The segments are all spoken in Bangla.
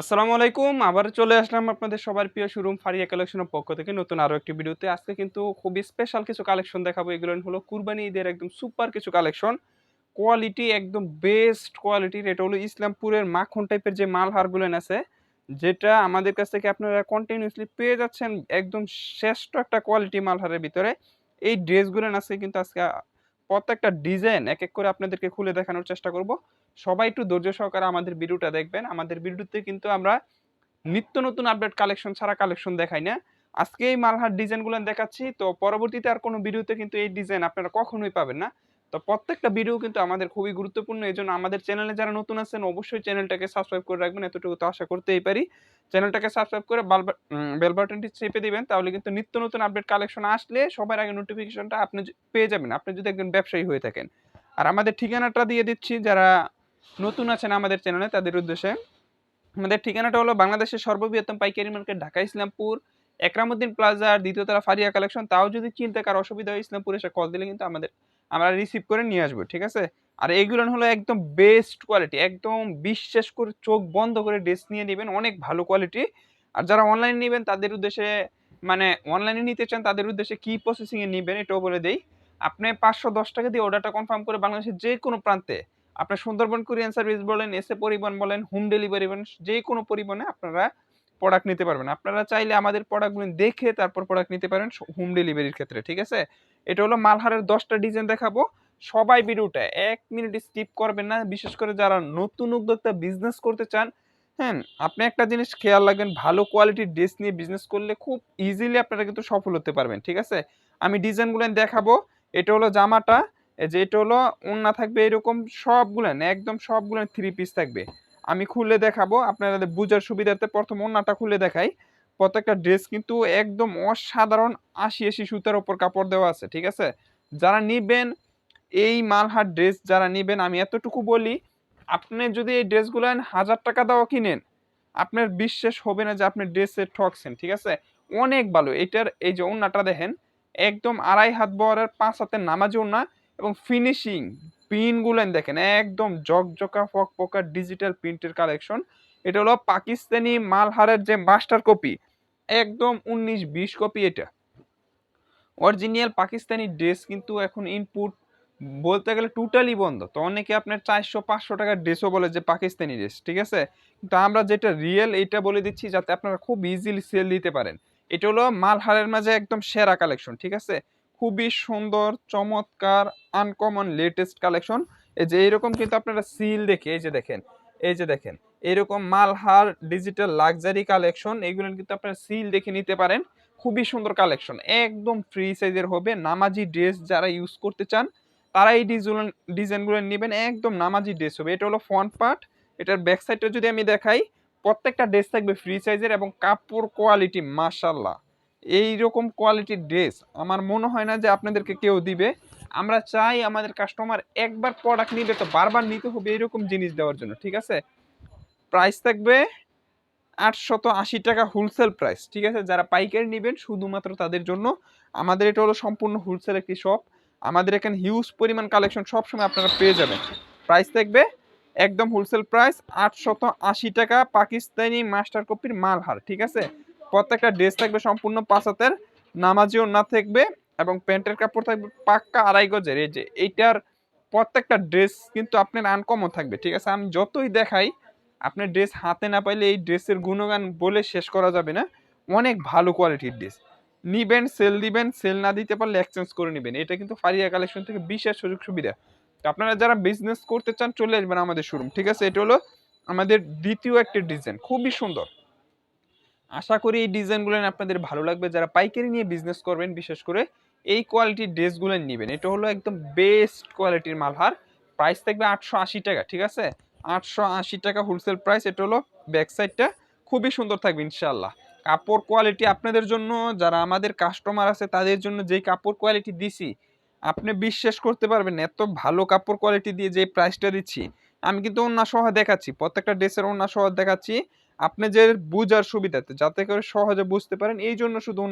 আসসালামু আলাইকুম। আবার চলে আসলাম আপনাদের সবার প্রিয় শোরুম ফারিয়া কালেকশনের পক্ষ থেকে নতুন আরও একটি ভিডিওতে। আজকে কিন্তু খুবই স্পেশাল কিছু কালেকশন দেখাবো। এগুলো হলো কুরবানি ঈদের একদম সুপার কিছু কালেকশন কোয়ালিটি একদম বেস্ট কোয়ালিটির এটা হলো ইসলামপুরের মাখন টাইপের যে মালহারগুলো আছে যেটা আমাদের কাছ থেকে আপনারা কন্টিনিউসলি পেয়ে যাচ্ছেন একদম শ্রেষ্ঠ একটা কোয়ালিটি মালহারের ভিতরে। এই ড্রেসগুলো আছে কিন্তু আজকে প্রত্যেকটা ডিজাইন এক এক করে আপনাদেরকে খুলে দেখানোর চেষ্টা করব। সবাই একটু ধৈর্য সহকারে আমাদের ভিডিওটা দেখবেন। আমাদের ভিডিওতে কিন্তু আমরা নিত্য নতুন আপডেট কালেকশন ছাড়া কালেকশন দেখাই না। আজকে এই মালহার ডিজাইনগুলো দেখাচ্ছি। তো পরবর্তীতে আর কোনো ভিডিওতে কিন্তু এই ডিজাইন আপনারা কখনোই পাবেন না। তো প্রত্যেকটা ভিডিও কিন্তু আমাদের খুবই গুরুত্বপূর্ণ। এই জন্য আমাদের চ্যানেলে যারা নতুন আছেন, অবশ্যই চ্যানেলটাকে সাবস্ক্রাইব করে রাখবেন। এতটুকু তো আশা করতেই পারি। চ্যানেলটাকে সাবস্ক্রাইব করে বেল বাটনটি চেপে দিবেন। তাহলে কিন্তু নিত্য নতুন আপডেট কালেকশন আসলে সবার আগে নোটিফিকেশনটা আপনি পেয়ে যাবেন। আপনি যদি একজন ব্যবসায়ী হয়ে থাকেন। আর আমাদের ঠিকানাটা দিয়ে দিচ্ছি। যারা নতুন আছেন আমাদের চ্যানেলে তাদের উদ্দেশ্যে। আমাদের ঠিকানাটা হলো বাংলাদেশের সর্ববৃহত্তম পাইকারি মার্কেট, ঢাকা ইসলামপুর, একরামুদ্দিন প্লাজার দ্বিতীয়তলা ফারিয়া কালেকশন তাও যদি চিনতে কারও অসুবিধা হয় ইসলামপুর এসে কল দিলে কিন্তু আমাদের, আমরা রিসিভ করে নিয়ে আসব, ঠিক আছে? আর এগুলো হলো একদম বেস্ট কোয়ালিটি একদম বিশ্বাস করে চোখ বন্ধ করে ড্রেস নিয়ে নেবেন, অনেক ভালো কোয়ালিটি আর যারা অনলাইনে নেবেন, তাদের উদ্দেশ্যে মানে অনলাইনে নিতে চান, তাদের উদ্দেশ্যে কি প্রসেসিংয়ে নেবেন এটাও বলে দেই। আপনি পাঁচশো দশ টাকা দিয়ে অর্ডারটা কনফার্ম করে বাংলাদেশের যে কোনো প্রান্তে আপনার সুন্দরবন কুরিয়ান সার্ভিস বলেন, এসে পরিবহন বলেন, হোম ডেলিভারি বলেন, যে কোনো পরিবহনে আপনারা প্রোডাক্ট নিতে পারবেন। আপনারা চাইলে আমাদের প্রোডাক্টগুলো দেখে তারপর প্রোডাক্ট নিতে পারেন হোম ডেলিভারির ক্ষেত্রে, ঠিক আছে? এটা হলো মালহারের দশটা ডিজাইন দেখাবো। সবাই ভিডিওটা এক মিনিট স্কিপ করবেন না। বিশেষ করে যারা নতুন উদ্যোক্তা বিজনেস করতে চান হ্যাঁ আপনি একটা জিনিস খেয়াল রাখবেন, ভালো কোয়ালিটির ড্রেস নিয়ে বিজনেস করলে খুব ইজিলি আপনারা কিন্তু সফল হতে পারবেন, ঠিক আছে? আমি ডিজাইনগুলো দেখাবো। এটা হলো জামাটা। যে এটা হলো ওন্না থাকবে এরকম সবগুলো একদম সবগুলো থ্রি পিস থাকবে। আমি খুলে দেখাবো, আপনাদের বুঝার সুবিধার্থে প্রথম ওন্নাটা খুলে দেখাই। প্রত্যেকটা ড্রেস কিন্তু একদম অসাধারণ আশি আশি সুতার ওপর কাপড় দেওয়া আছে, ঠিক আছে? যারা নিবেন এই মালহার ড্রেস যারা নিবেন, আমি এতটুকু বলি, আপনি যদি এই ড্রেসগুলো হাজার টাকা দাও কিনেন, আপনার বিশ্বাস হবে না যে আপনি ড্রেসে ঠকছেন, ঠিক আছে? অনেক ভালো। এটার এই যে ওন্নাটা দেখেন, একদম আড়াই হাত বহরের পাঁচ হাতের নামাজ ওন্না এবং ফিনিশিং পিনগুলো দেখেন, একদম জকজকা, ফকফকা ডিজিটাল প্রিন্টের কালেকশন এটা হলো পাকিস্তানি মালহারের যে মাস্টার কপি একদম উনিশ বিশ কপি এটা। অরিজিনাল পাকিস্তানি ড্রেস কিন্তু এখন ইনপুট বলতে গেলে টোটালি বন্ধ। তো অনেকে আপনার চারশো, পাঁচশো টাকার ড্রেসও বলে যে পাকিস্তানি ড্রেস ঠিক আছে? কিন্তু আমরা যেটা রিয়েল এটা বলে দিচ্ছি যাতে আপনারা খুব ইজিলি সেল দিতে পারেন। এটা হলো মালহারের মাঝে একদম সেরা কালেকশন ঠিক আছে? খুবই সুন্দর, চমৎকার আনকমন লেটেস্ট কালেকশন এই যে এরকম কিন্তু আপনারা সিল দেখে, এই যে দেখেন, এই যে দেখেন এরকম মালহার ডিজিটাল লাক্সারি কালেকশন এগুলো কিন্তু আপনারা সিল দেখে নিতে পারেন। খুবই সুন্দর কালেকশন একদম ফ্রি সাইজের হবে, নামাজি ড্রেস যারা ইউজ করতে চান, তারা এই ডিজাইন ডিজাইনগুলো নেবেন, একদম নামাজি ড্রেস হবে। এটা হলো ফ্রন্ট পার্ট এটার ব্যাক সাইডটা যদি আমি দেখাই, প্রত্যেকটা ড্রেস থাকবে ফ্রি সাইজের এবং কাপড় কোয়ালিটি মাশাল্লাহ এই রকম কোয়ালিটির ড্রেস আমার মনে হয় না যে আপনাদেরকে কেউ দিবে। আমরা চাই আমাদের কাস্টমার একবার প্রোডাক্ট নিবে তো বারবার নিতে হবে এরকম জিনিস দেওয়ার জন্য, ঠিক আছে? প্রাইস থাকবে আটশত আশি টাকা হোলসেল প্রাইস ঠিক আছে? যারা পাইকারি নেবেন, শুধুমাত্র তাদের জন্য। আমাদের এটা হলো সম্পূর্ণ হোলসেল একটি শপ আমাদের এখানে হিউজ পরিমাণ কালেকশন সবসময় আপনারা পেয়ে যাবেন। প্রাইস থাকবে একদম হোলসেল প্রাইস আটশত আশি টাকা পাকিস্তানি মাস্টার কপির মালহার ঠিক আছে? প্রত্যেকটা ড্রেস থাকবে সম্পূর্ণ পাঁচ হাতের নামাজিও না থাকবে এবং প্যান্টের কাপড় থাকবে পাক্কা আড়াই গজের। এই যে এইটার প্রত্যেকটা ড্রেস কিন্তু আপনার আনকমন থাকবে, ঠিক আছে? আমি যতই দেখাই আপনার ড্রেস হাতে না পাইলে এই ড্রেসের গুণগান বলে শেষ করা যাবে না। অনেক ভালো কোয়ালিটির ড্রেস নিবেন সেল দিবেন সেল না দিতে পারলে এক্সচেঞ্জ করে নেবেন। এটা কিন্তু ফারিয়া কালেকশন থেকে বিশেষ সুযোগ সুবিধা। তো আপনারা যারা বিজনেস করতে চান, চলে আসবেন আমাদের শোরুম ঠিক আছে? এটা হলো আমাদের দ্বিতীয় একটা ডিজাইন খুবই সুন্দর। আশা করি এই ডিজাইনগুলো আপনাদের ভালো লাগবে। যারা পাইকারি নিয়ে বিজনেস করবেন, বিশেষ করে এই কোয়ালিটির ড্রেসগুলো নেবেন। এটা হলো একদম বেস্ট কোয়ালিটির মালহার। প্রাইস থাকবে আটশো আশি টাকা, ঠিক আছে? আটশো আশি টাকা হোলসেল প্রাইস এটা হলো ব্যাক সাইডটা খুবই সুন্দর থাকবে ইনশাল্লাহ কাপড় কোয়ালিটি আপনাদের জন্য, যারা আমাদের কাস্টমার আছে, তাদের জন্য যেই কাপড় কোয়ালিটি দিছি, আপনি বিশ্বাস করতে পারবেন এত ভালো কাপড় কোয়ালিটি দিয়ে যে প্রাইসটা দিচ্ছি। আমি কিন্তু অন্য সহ দেখাচ্ছি, প্রত্যেকটা ড্রেসের অন্য সহ দেখাচ্ছি। আপনি যে বুঝার সুবিধাতে, যাতে করে সহজে বুঝতে পারেন। এই জন্য শুধু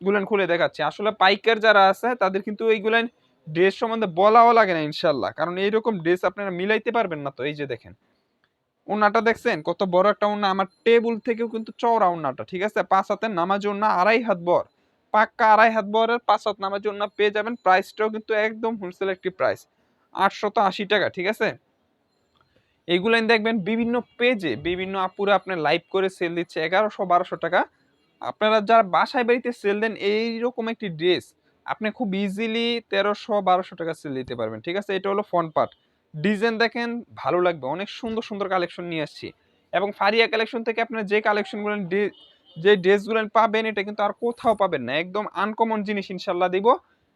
গুলান খুলে দেখাচ্ছি। আসলে পাইকার যারা আছে, তাদের কিন্তু এইগুলান ড্রেস সম্বন্ধে বলাও লাগে না ইনশাল্লাহ কারণ এইরকম ড্রেস আপনারা মিলাইতে পারবেন না তো, এই যে দেখেন। ওনাটা দেখছেন? কত বড় একটা ওনা আমার টেবিল থেকেও কিন্তু চওড়া ওনাটা ঠিক আছে? পাঁচ হাতের নামাজ ওনা আড়াই হাত বর পাক্কা আড়াই হাত বরের পাঁচ হাত নামাজ ওনা পেয়ে যাবেন। প্রাইসটাও কিন্তু একদম হোলসেল একটি প্রাইস আটশত আশি টাকা, ঠিক আছে? এইগুলো দেখবেন বিভিন্ন পেজে বিভিন্ন আপুরা আপনার লাইভ করে সেল দিচ্ছে, এগারোশো বারোশো টাকা। আপনারা যারা বাসায় বাড়িতে সেল দেন, এইরকম একটি ড্রেস আপনি খুব ইজিলি তেরোশো বারোশো টাকা সেল দিতে পারবেন, ঠিক আছে? এটা হলো ফ্রন্ট পার্ট ডিজাইন দেখেন, ভালো লাগবে। অনেক সুন্দর সুন্দর কালেকশন নিয়ে আসছি। এবং ফারিয়া কালেকশন থেকে আপনার যে কালেকশনগুলো যে ড্রেসগুলো পাবেন, এটা কিন্তু আর কোথাও পাবেন না। একদম আনকমন জিনিস ইনশাল্লাহ দিব।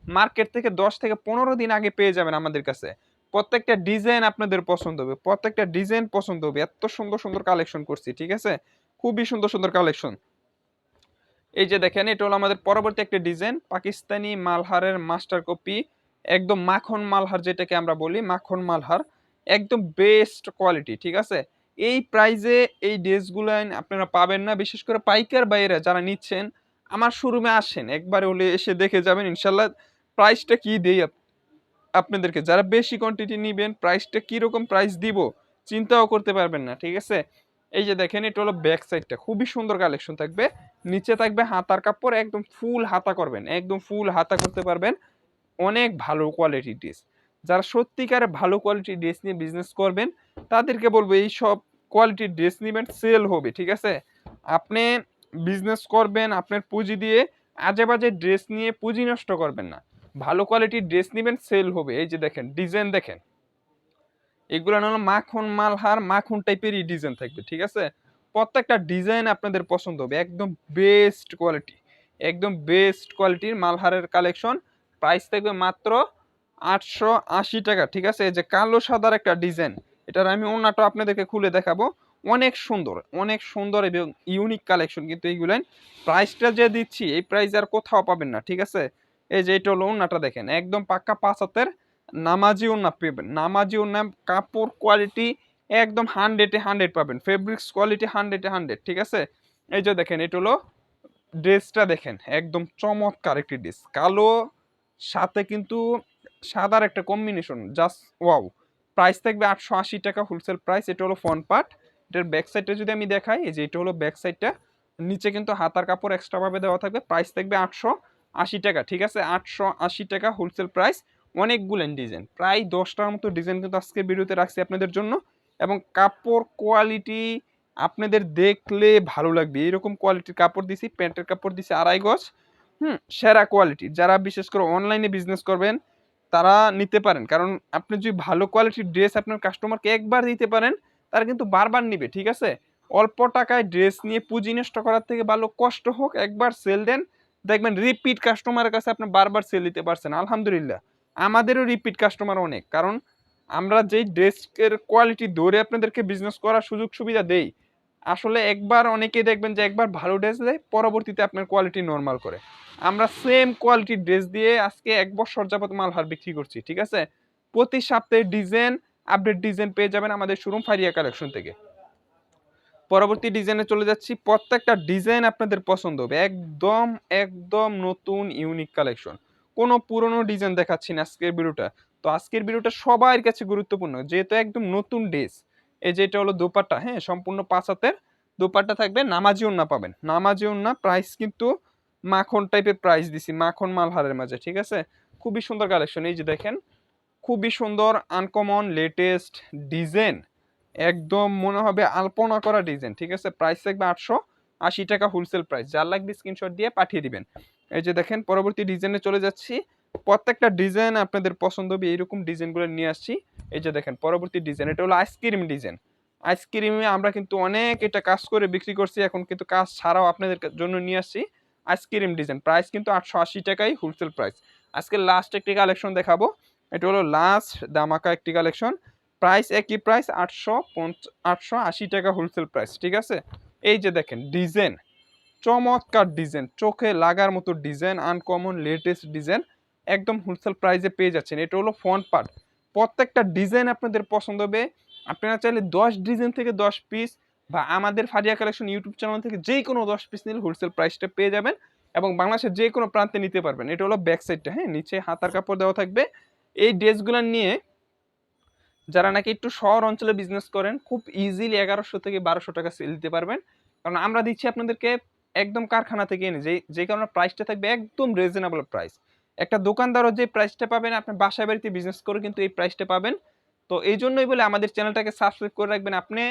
মার্কেট থেকে দশ থেকে পনেরো দিন আগে পেয়ে যাবেন আমাদের কাছে। প্রত্যেকটা ডিজাইন আপনাদের পছন্দ হবে, প্রত্যেকটা ডিজাইন পছন্দ হবে। এত সুন্দর সুন্দর কালেকশন করছি, ঠিক আছে? খুবই সুন্দর সুন্দর কালেকশন এই যে দেখেন, এটা হলো আমাদের পরবর্তী একটা ডিজাইন পাকিস্তানি মালহারের মাস্টার কপি একদম মাখন মালহার যেটাকে আমরা বলি, মাখন মালহার, একদম বেস্ট কোয়ালিটি ঠিক আছে? এই প্রাইজে এই ড্রেসগুলো আপনারা পাবেন না, বিশেষ করে পাইকার বাইরে যারা নিচ্ছেন, আমার শোরুমে আসেন, একবার হলে এসে দেখে যাবেন, ইনশাল্লাহ প্রাইসটা কি দিই আপনাদেরকে, যারা বেশি কোয়ান্টিটি নেবেন প্রাইসটা কীরকম প্রাইস দিব, চিন্তাও করতে পারবেন না, ঠিক আছে? এই যে দেখেন, এটা হলো ব্যাক সাইডটা খুবই সুন্দর কালেকশন থাকবে। নিচে থাকবে হাতার কাপড়, একদম ফুল হাতা করবেন, একদম ফুল হাতা করতে পারবেন। অনেক ভালো কোয়ালিটির ড্রেস যারা সত্যিকারে ভালো কোয়ালিটির ড্রেস নিয়ে বিজনেস করবেন, তাদেরকে বলব, এই সব কোয়ালিটির ড্রেস নেবেন সেল হবে, ঠিক আছে? আপনি বিজনেস করবেন, আপনার পুঁজি দিয়ে আজে বাজে ড্রেস নিয়ে পুঁজি নষ্ট করবেন না। ভালো কোয়ালিটির ড্রেস নেবেন সেল হবে। এই যে দেখেন ডিজাইন দেখেন। এগুলো হলো মাখন মালহার, মাখন টাইপেরই ডিজাইন থাকবে, ঠিক আছে? প্রত্যেকটা ডিজাইন আপনাদের পছন্দ হবে। একদম বেস্ট কোয়ালিটি একদম বেস্ট কোয়ালিটির মালহারের কালেকশন প্রাইস থাকবে মাত্র আটশো আশি টাকা, ঠিক আছে? এই যে কালো সাদার একটা ডিজাইন এটার আমি অন্যটা আপনাদেরকে খুলে দেখাবো। অনেক সুন্দর অনেক সুন্দর এবং ইউনিক কালেকশন কিন্তু এইগুলেন প্রাইসটা যে দিচ্ছি, এই প্রাইস আর কোথাও পাবেন না, ঠিক আছে? এই যে এটা হলো ওনাটা দেখেন, একদম পাক্কা পাঁচ হাতের নামাজি পেবেন নামাজি ওনা কাপড় কোয়ালিটি একদম হান্ড্রেডে হান্ড্রেড পাবেন ফেব্রিক্স কোয়ালিটি হান্ড্রেডে হান্ড্রেড ঠিক আছে? এই যে দেখেন, এটা হলো ড্রেসটা দেখেন, একদম চমৎকার একটি ড্রেস, কালো, সাথে কিন্তু সাদার একটা কম্বিনেশন জাস্ট ওয়াও প্রাইস থাকবে আটশো আশি টাকা হোলসেল প্রাইস এটা হলো ফ্রন্ট পার্ট এটার ব্যাক সাইডটা যদি আমি দেখাই, এই যে এটা হলো ব্যাক সাইডটা নিচে কিন্তু হাতার কাপড় এক্সট্রাভাবে দেওয়া থাকবে প্রাইস থাকবে আটশো আশি টাকা, ঠিক আছে? আটশো আশি টাকা হোলসেল প্রাইস অনেকগুলেন ডিজাইন প্রায় দশটার মতো ডিজাইন কিন্তু আজকে ভিডিওতে রাখছি আপনাদের জন্য এবং কাপড় কোয়ালিটি আপনাদের দেখলে ভালো লাগবে। এরকম কোয়ালিটির কাপড় দিছি, প্যান্টের কাপড় দিছি আড়াই গজ। হুম, সেরা কোয়ালিটি যারা বিশেষ করে অনলাইনে বিজনেস করবেন, তারা নিতে পারেন। কারণ আপনি যদি ভালো কোয়ালিটির ড্রেস আপনার কাস্টমারকে একবার দিতে পারেন, তারা কিন্তু বারবার নিবে, ঠিক আছে? অল্প টাকায় ড্রেস নিয়ে পুঁজি নষ্ট করার থেকে ভালো কষ্ট হোক, একবার সেল দেন দেখবেন রিপিট কাস্টমারের কাছে আপনি বারবার সেল দিতে পারছেন, আলহামদুলিল্লাহ। আমাদেরও রিপিট কাস্টমার অনেক, কারণ আমরা যেই ড্রেসের কোয়ালিটি ধরে আপনাদেরকে বিজনেস করার সুযোগ সুবিধা দেই, আসলে একবার অনেকেই দেখবেন যে একবার ভালো ড্রেস দেয়, পরবর্তীতে আপনার কোয়ালিটি নর্মাল করে। আমরা সেম কোয়ালিটির ড্রেস দিয়ে আজকে এক বছর যাবত মাল হার বিক্রি করছি, ঠিক আছে? প্রতি সপ্তাহে ডিজাইন আপডেট ডিজাইন পেয়ে যাবেন আমাদের শোরুম ফারিয়া কালেকশন থেকে। পরবর্তী ডিজাইনে চলে যাচ্ছি। প্রত্যেকটা ডিজাইন আপনাদের পছন্দ হবে। একদম একদম নতুন ইউনিক কালেকশন কোনো পুরনো ডিজাইন দেখাচ্ছি না আজকের ভিডিওটা। তো আজকের ভিডিওটা সবার কাছে গুরুত্বপূর্ণ। যেহেতু একদম নতুন ড্রেস এই যে এটা হলো দোপাট্টা হ্যাঁ সম্পূর্ণ পাঁচ হাতের। দোপাট্টা থাকবে, নামাজি ওন্না পাবেন। নামাজি ওন্না প্রাইস কিন্তু মাখন টাইপের প্রাইস দিছি, মাখন মালহারের মাঝে, ঠিক আছে? খুবই সুন্দর কালেকশন এই যে দেখেন, খুবই সুন্দর আনকমন লেটেস্ট ডিজাইন একদম মনে হবে আলপনা করা ডিজাইন ঠিক আছে? প্রাইস থাকবে আটশো আশি টাকা হোলসেল প্রাইস যার লাগবে স্ক্রিনশট দিয়ে পাঠিয়ে দিবেন। এই যে দেখেন, পরবর্তী ডিজাইনে চলে যাচ্ছি। প্রত্যেকটা ডিজাইন আপনাদের পছন্দ হবে, এইরকম ডিজাইনগুলো নিয়ে আসছি। এই যে দেখেন, পরবর্তী ডিজাইন এটা হলো আইসক্রিম ডিজাইন আইসক্রিমে আমরা কিন্তু অনেক এটা কাজ করে বিক্রি করছি, এখন কিন্তু কাজ ছাড়াও আপনাদের জন্য নিয়ে আসছি আইসক্রিম ডিজাইন প্রাইস কিন্তু আটশো আশি টাকাই হোলসেল প্রাইস আজকে লাস্ট একটি কালেকশন দেখাবো। এটা হলো লাস্ট দামাকা একটি কালেকশন প্রাইস একই প্রাইস আটশো আটশো আশি টাকা হোলসেল প্রাইস ঠিক আছে? এই যে দেখেন ডিজাইন চমৎকার ডিজাইন চোখে লাগার মতো ডিজাইন আনকমন লেটেস্ট ডিজাইন একদম হোলসেল প্রাইসে পেয়ে যাচ্ছেন। এটা হলো ফ্রন্ট পার্ট প্রত্যেকটা ডিজাইন আপনাদের পছন্দ হবে। আপনারা চাইলে দশ ডিজাইন থেকে দশ পিস বা আমাদের ফারিয়া কালেকশন ইউটিউব চ্যানেল থেকে যে কোনো দশ পিস নিলে হোলসেল প্রাইসটা পেয়ে যাবেন এবং বাংলাদেশের যে কোনো প্রান্তে নিতে পারবেন। এটা হলো ব্যাক সাইডটা হ্যাঁ? নিচে হাতার কাপড় দেওয়া থাকবে। এই ড্রেসগুলো নিয়ে যারা নাকি একটু শহর অঞ্চলে বিজনেস করেন, খুব ইজিলি এগারোশো থেকে বারোশো টাকা সেল দিতে পারবেন। কারণ আমরা দিচ্ছি আপনাদেরকে একদম কারখানা থেকে এনে যে যে কারণে প্রাইসটা থাকবে একদম রিজনেবল প্রাইস একটা দোকানদারও যে প্রাইসটা পাবেন, আপনি বাসায় বাড়িতে বিজনেস করে কিন্তু এই প্রাইসটা পাবেন। তো এই জন্যই বলে আমাদের চ্যানেলটাকে সাবস্ক্রাইব করে রাখবেন। আপনি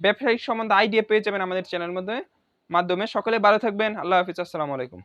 ব্যবসায়িক সম্বন্ধে আইডিয়া পেয়ে যাবেন আমাদের চ্যানেলের মধ্যে, মাধ্যমে। সকলে ভালো থাকবেন। আল্লাহ হাফিজ। আসসালামু আলাইকুম।